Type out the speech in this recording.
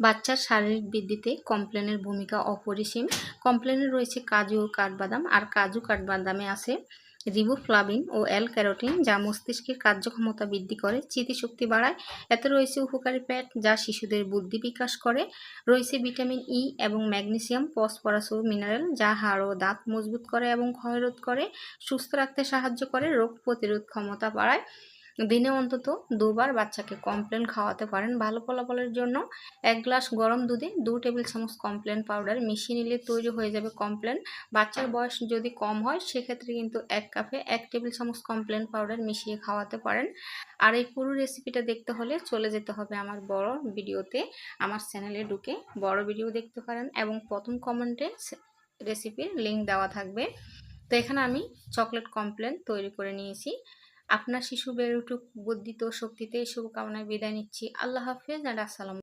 বাচ্চার শারীরিক বৃদ্ধিতে কমপ্লেনের ভূমিকা অপরিসীম। কমপ্লেনে রয়েছে কাজু ও কাঠবাদাম, আর কাজু কাঠবাদামে আছে রিবোফ্লাভিন ও অ্যাল ক্যারোটিন যা মস্তিষ্কের কার্যক্ষমতা বৃদ্ধি করে, স্মৃতিশক্তি বাড়ায়। এতে রয়েছে উপকারী ফ্যাট, যা শিশুদের বুদ্ধি বিকাশ করে। রয়েছে ভিটামিন ই এবং ম্যাগনেসিয়াম, ফসফরাস ও মিনারেল, যা হাড় ও দাঁত মজবুত করে এবং ক্ষয়রোধ করে। সুস্থ রাখতে সাহায্য করে, রোগ প্রতিরোধ ক্ষমতা বাড়ায়। দিনে অন্তত দুবার বাচ্চাকে কমপ্লেন খাওয়াতে পারেন ভালো ফলাফলের জন্য। এক গ্লাস গরম দুধে দু টেবিল চামচ কমপ্লেন পাউডার মিশিয়ে নিলে তৈরি হয়ে যাবে কমপ্লেন বাচ্চার বয়স যদি কম হয়, সেক্ষেত্রে কিন্তু এক কাপে এক টেবিল চামচ কমপ্লেন পাউডার মিশিয়ে খাওয়াতে পারেন। আর এই পুরো রেসিপিটা দেখতে হলে চলে যেতে হবে আমার বড় ভিডিওতে। আমার চ্যানেলে ঢুকে বড় ভিডিও দেখতে পারেন এবং প্রথম কমেন্টে রেসিপির লিঙ্ক দেওয়া থাকবে। তো এখানে আমি চকলেট কমপ্লেন তৈরি করে নিয়েছি। আপনার শিশু বেড়ে উঠুক বুদ্ধিত শক্তিতে শুভকামনায় বিদায় নিচ্ছি। আল্লাহ হাফেজ আর আসসালাম